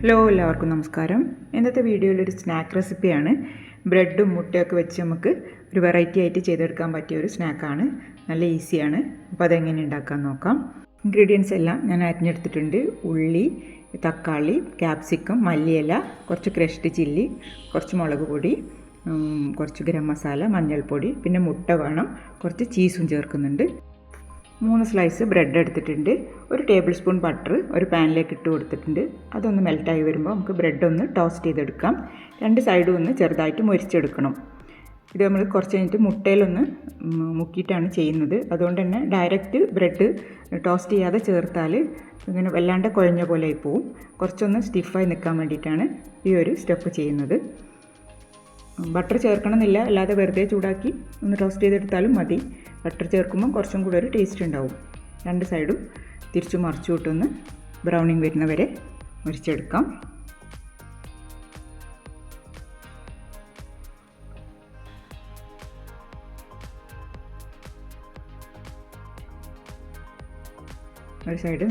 Hello എല്ലാവർക്കും നമസ്കാരം. ഇന്നത്തെ വീഡിയോയിൽ ഒരു സ്നാക്ക് റെസിപ്പിയാണ് ബ്രെഡും മുട്ടയൊക്കെ വെച്ച് നമുക്ക് ഒരു വെറൈറ്റി ആയിട്ട് ചെയ്തെടുക്കാൻ പറ്റിയ ഒരു സ്നാക്കാണ് നല്ല ഈസിയാണ് അപ്പോൾ അതെങ്ങനെ ഉണ്ടാക്കാൻ നോക്കാം. ഇൻഗ്രീഡിയൻസ് എല്ലാം ഞാൻ അരിഞ്ഞെടുത്തിട്ടുണ്ട്. ഉള്ളി തക്കാളി ക്യാപ്സിക്കം മല്ലിയില കുറച്ച് ക്രഷ്ഡ് ചില്ലി കുറച്ച് മുളക് പൊടി കുറച്ച് ഗരം മസാല മഞ്ഞൾപ്പൊടി പിന്നെ മുട്ട വേണം. കുറച്ച് ചീസും ചേർക്കുന്നുണ്ട്. മൂന്ന് സ്ലൈസ് ബ്രെഡ് എടുത്തിട്ടുണ്ട്. ഒരു ടേബിൾ സ്പൂൺ ബട്ടർ ഒരു പാനിലേക്ക് ഇട്ട് കൊടുത്തിട്ടുണ്ട്. അതൊന്ന് മെൽറ്റായി വരുമ്പോൾ നമുക്ക് ബ്രെഡ് ഒന്ന് ടോസ്റ്റ് ചെയ്തെടുക്കാം. രണ്ട് സൈഡും ഒന്ന് ചെറുതായിട്ട് മുരിച്ചെടുക്കണം. ഇത് നമ്മൾ കുറച്ച് കഴിഞ്ഞിട്ട് മുട്ടയിലൊന്ന് മുക്കിയിട്ടാണ് ചെയ്യുന്നത്. അതുകൊണ്ട് തന്നെ ഡയറക്റ്റ് ബ്രെഡ് ടോസ്റ്റ് ചെയ്യാതെ ചേർത്താൽ ഇങ്ങനെ വല്ലാണ്ട് കുഴഞ്ഞ പോലെ ആയി പോവും. കുറച്ചൊന്ന് സ്റ്റിഫായി നിൽക്കാൻ വേണ്ടിയിട്ടാണ് ഈ ഒരു സ്റ്റെപ്പ് ചെയ്യുന്നത്. ബട്ടർ ചേർക്കണമെന്നില്ല അല്ലാതെ വെറുതെ ചൂടാക്കി ഒന്ന് ടോസ്റ്റ് ചെയ്തെടുത്താലും മതി. ബട്ടർ ചേർക്കുമ്പോൾ കുറച്ചും കൂടെ ഒരു ടേസ്റ്റ് ഉണ്ടാവും. രണ്ട് സൈഡും തിരിച്ചു മറിച്ചു വിട്ടൊന്ന് ബ്രൗണിങ് വരുന്നവരെ മുരിച്ചെടുക്കാം ഒരു സൈഡ്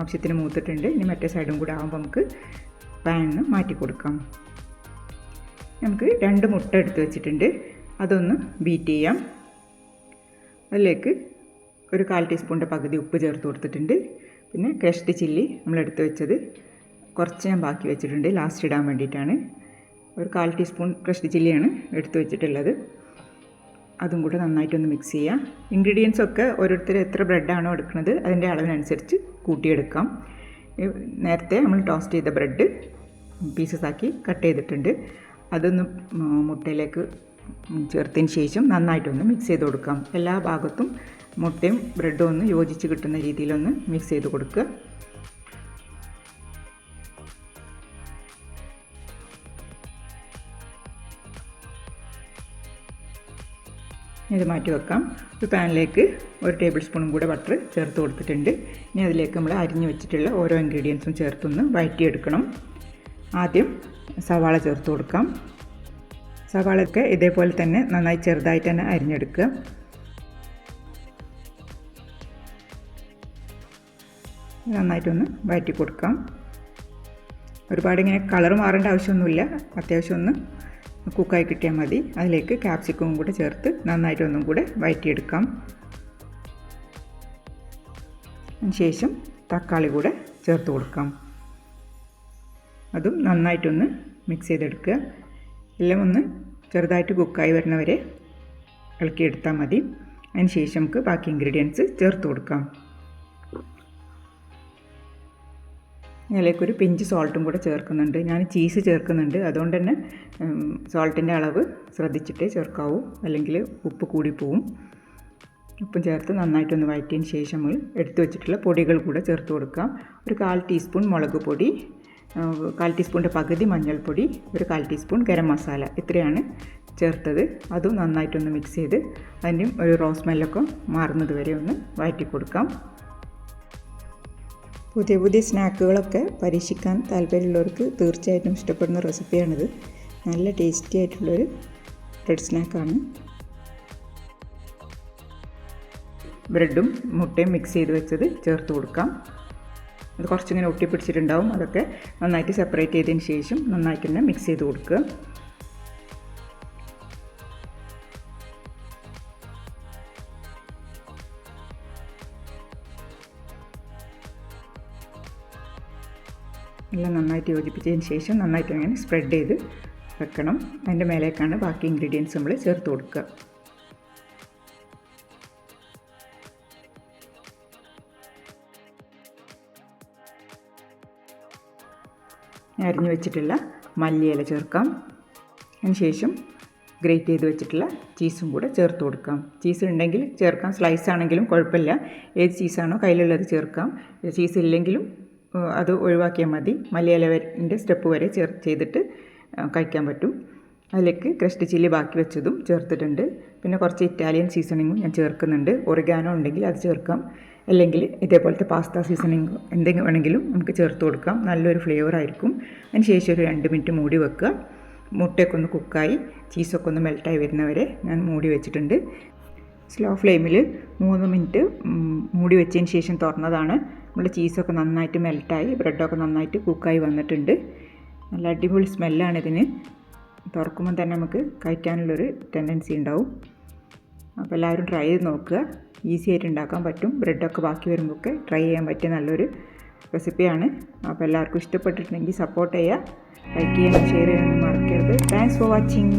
ആവശ്യത്തിന് മൂത്തിട്ടുണ്ട്. ഇനി മറ്റേ സൈഡും കൂടെ ആകുമ്പോൾ നമുക്ക് പാനിൽ നിന്ന് മാറ്റി കൊടുക്കാം നമുക്ക് രണ്ട് മുട്ട എടുത്ത് വെച്ചിട്ടുണ്ട്. അതൊന്ന് ബീറ്റ് ചെയ്യാം. അതിലേക്ക് ഒരു കാൽ ടീസ്പൂണിന്റെ പകുതി ഉപ്പ് ചേർത്ത് കൊടുത്തിട്ടുണ്ട്. പിന്നെ ക്രഷ്ഡ് ചില്ലി നമ്മൾ എടുത്ത് വെച്ചത് കുറച്ച് ഞാൻ ബാക്കി വെച്ചിട്ടുണ്ട്. ലാസ്റ്റ് ഇടാൻ വേണ്ടിയിട്ടാണ്. ഒരു കാൽ ടീസ്പൂൺ ക്രഷ്ഡ് ചില്ലിയാണ് എടുത്ത് വെച്ചിട്ടുള്ളത്. അതും കൂടെ നന്നായിട്ടൊന്ന് മിക്സ് ചെയ്യാം. ഇൻഗ്രീഡിയൻസ് ഒക്കെ ഓരോരുത്തർ എത്ര ബ്രെഡാണോ എടുക്കുന്നത് അതിന്റെ അളവിനനുസരിച്ച് കൂട്ടിയെടുക്കാം. നേരത്തെ നമ്മൾ ടോസ്റ്റ് ചെയ്ത ബ്രെഡ് പീസസ് ആക്കി കട്ട് ചെയ്തിട്ടുണ്ട്. അതൊന്ന് മുട്ടയിലേക്ക് ചേർത്തതിന് ശേഷം നന്നായിട്ടൊന്ന് മിക്സ് ചെയ്ത് കൊടുക്കാം. എല്ലാ ഭാഗത്തും മുട്ടയും ബ്രെഡും ഒന്ന് യോജിച്ച് കിട്ടുന്ന രീതിയിലൊന്ന് മിക്സ് ചെയ്ത് കൊടുക്കുക. ഇത് മാറ്റി വെക്കാം. ഒരു പാനിലേക്ക് ഒരു ടേബിൾ സ്പൂണും കൂടെ ബട്ടർ ചേർത്ത് കൊടുത്തിട്ടുണ്ട്. ഇനി അതിലേക്ക് നമ്മൾ അരിഞ്ഞു വെച്ചിട്ടുള്ള ഓരോ ഇൻഗ്രീഡിയൻസും ചേർത്തൊന്ന് വഴറ്റിയെടുക്കണം. ആദ്യം സവാള ചേർത്ത് കൊടുക്കാം. സവാളയൊക്കെ ഇതേപോലെ തന്നെ നന്നായി ചെറുതായിട്ട് തന്നെ അരിഞ്ഞെടുക്കുക. നന്നായിട്ടൊന്ന് വഴറ്റി കൊടുക്കാം. ഒരുപാട് ഇങ്ങനെ കളർ മാറേണ്ട ആവശ്യമൊന്നുമില്ല. അത്യാവശ്യം ഒന്ന് കുക്കായി കിട്ടിയാൽ മതി. അതിലേക്ക് ക്യാപ്സിക്കവും കൂടെ ചേർത്ത് നന്നായിട്ടൊന്നും കൂടെ വഴറ്റിയെടുക്കാം അതിനുശേഷം തക്കാളി കൂടെ ചേർത്ത് കൊടുക്കാം. അതും നന്നായിട്ടൊന്ന് മിക്സ് ചെയ്തെടുക്കുക. എല്ലാം ഒന്ന് ചെറുതായിട്ട് കുക്കായി വരുന്നവരെ ഇളക്കിയെടുത്താൽ മതി. അതിന് ശേഷം നമുക്ക് ബാക്കി ഇൻഗ്രീഡിയൻസ് ചേർത്ത് കൊടുക്കാം. അതിലേക്കൊരു പിഞ്ച് സോൾട്ടും കൂടെ ചേർക്കുന്നുണ്ട്. ഞാൻ ചീസ് ചേർക്കുന്നുണ്ട്. അതുകൊണ്ട് തന്നെ സോൾട്ടിന്റെ അളവ് ശ്രദ്ധിച്ചിട്ടേ ചേർക്കാവൂ. അല്ലെങ്കിൽ ഉപ്പ് കൂടിപ്പോവും. ഉപ്പും ചേർത്ത് നന്നായിട്ടൊന്ന് വഴറ്റിയതിന് ശേഷം എടുത്തു വെച്ചിട്ടുള്ള പൊടികൾ കൂടെ ചേർത്ത് കൊടുക്കാം. ഒരു കാൽ ടീസ്പൂൺ മുളക് പൊടി കാൽ ടീസ്പൂണിന്റെ പകുതി മഞ്ഞൾപ്പൊടി ഒരു കാൽ ടീസ്പൂൺ ഗരം മസാല ഇത്രയാണ് ചേർത്തത്. അതും നന്നായിട്ടൊന്ന് മിക്സ് ചെയ്ത് അതിന്റെയും ഒരു റോസ് സ്മെല്ലൊക്കെ മാറുന്നത് വരെ ഒന്ന് വഴറ്റി കൊടുക്കാം. പുതിയ പുതിയ സ്നാക്കുകളൊക്കെ പരീക്ഷിക്കാൻ താല്പര്യമുള്ളവർക്ക് തീർച്ചയായിട്ടും ഇഷ്ടപ്പെടുന്ന റെസിപ്പിയാണിത്. നല്ല ടേസ്റ്റി ആയിട്ടുള്ളൊരു ബ്രെഡ് സ്നാക്കാണ് ബ്രെഡും മുട്ടയും മിക്സ് ചെയ്ത് വെച്ചത് ചേർത്ത് കൊടുക്കാം. അത് കുറച്ചിങ്ങനെ ഒട്ടിപ്പിടിച്ചിട്ടുണ്ടാവും അതൊക്കെ നന്നായിട്ട് സെപ്പറേറ്റ് ചെയ്തതിന് ശേഷം നന്നായിട്ട് തന്നെ മിക്സ് ചെയ്ത് കൊടുക്കുക. എല്ലാം നന്നായിട്ട് യോജിപ്പിച്ചതിന് ശേഷം നന്നായിട്ട് അങ്ങനെ സ്പ്രെഡ് ചെയ്ത് വെക്കണം. അതിന്റെ മേലേക്കാണ് ബാക്കി ഇൻഗ്രീഡിയൻസ് നമ്മൾ ചേർത്ത് കൊടുക്കുക. അരിഞ്ഞു വെച്ചിട്ടുള്ള മല്ലിയില ചേർക്കാം. അതിനുശേഷം ഗ്രേറ്റ് ചെയ്ത് വെച്ചിട്ടുള്ള ചീസും കൂടെ ചേർത്ത് കൊടുക്കാം. ചീസ് ഉണ്ടെങ്കിൽ ചേർക്കാം. സ്ലൈസ് ആണെങ്കിലും കുഴപ്പമില്ല. ഏത് ചീസാണോ കയ്യിലുള്ളത് ചേർക്കാം. ചീസ് ഇല്ലെങ്കിലും അത് ഒഴിവാക്കിയാൽ മതി. മല്ലിയിലന്റെ സ്റ്റെപ്പ് വരെ ചേർ ചെയ്തിട്ട് കഴിക്കാൻ പറ്റും. അതിലേക്ക് ക്രഷ്ഡ് ചില്ലി ബാക്കി വെച്ചതും ചേർത്തിട്ടുണ്ട്. പിന്നെ കുറച്ച് ഇറ്റാലിയൻ സീസണിങ്ങും ഞാൻ ചേർക്കുന്നുണ്ട്. ഒറിഗാനോ ഉണ്ടെങ്കിൽ അത് ചേർക്കാം. അല്ലെങ്കിൽ ഇതേപോലത്തെ പാസ്ത സീസണിങ് എന്തെങ്കിലും വേണമെങ്കിലും നമുക്ക് ചേർത്ത് കൊടുക്കാം. നല്ലൊരു ഫ്ലേവർ ആയിരിക്കും. അതിന് ശേഷം ഒരു രണ്ട് മിനിറ്റ് മൂടി വെക്കുക. മുട്ടയൊക്കെ ഒന്ന് കുക്കായി ചീസൊക്കെ ഒന്ന് മെൽട്ടായി വരുന്നവരെ ഞാൻ മൂടി വെച്ചിട്ടുണ്ട്. സ്ലോ ഫ്ലെയിമിൽ മൂന്ന് മിനിറ്റ് മൂടി വെച്ചതിന് ശേഷം തുറന്നതാണ്. നമ്മുടെ ചീസൊക്കെ നന്നായിട്ട് മെൽട്ടായി ബ്രെഡൊക്കെ നന്നായിട്ട് കുക്കായി വന്നിട്ടുണ്ട്. നല്ല അടിപൊളി സ്മെല്ലാണ് ഇതിന്. തുറക്കുമ്പോൾ തന്നെ നമുക്ക് കഴിക്കാനുള്ളൊരു ടെൻഡൻസി ഉണ്ടാവും. അപ്പോൾ എല്ലാവരും ട്രൈ ചെയ്ത് നോക്കുക. ഈസി ആയിട്ട് ഉണ്ടാക്കാൻ പറ്റും. ബ്രെഡൊക്കെ ബാക്കി വരുമ്പോൾ ഒക്കെ ട്രൈ ചെയ്യാൻ പറ്റിയ നല്ലൊരു റെസിപ്പിയാണ് അപ്പോൾ എല്ലാവർക്കും ഇഷ്ടപ്പെട്ടിട്ടുണ്ടെങ്കിൽ സപ്പോർട്ട് ചെയ്യുക. ലൈക്ക് ചെയ്യാനും ഷെയർ ചെയ്യാനും മറക്കരുത്. Thanks for watching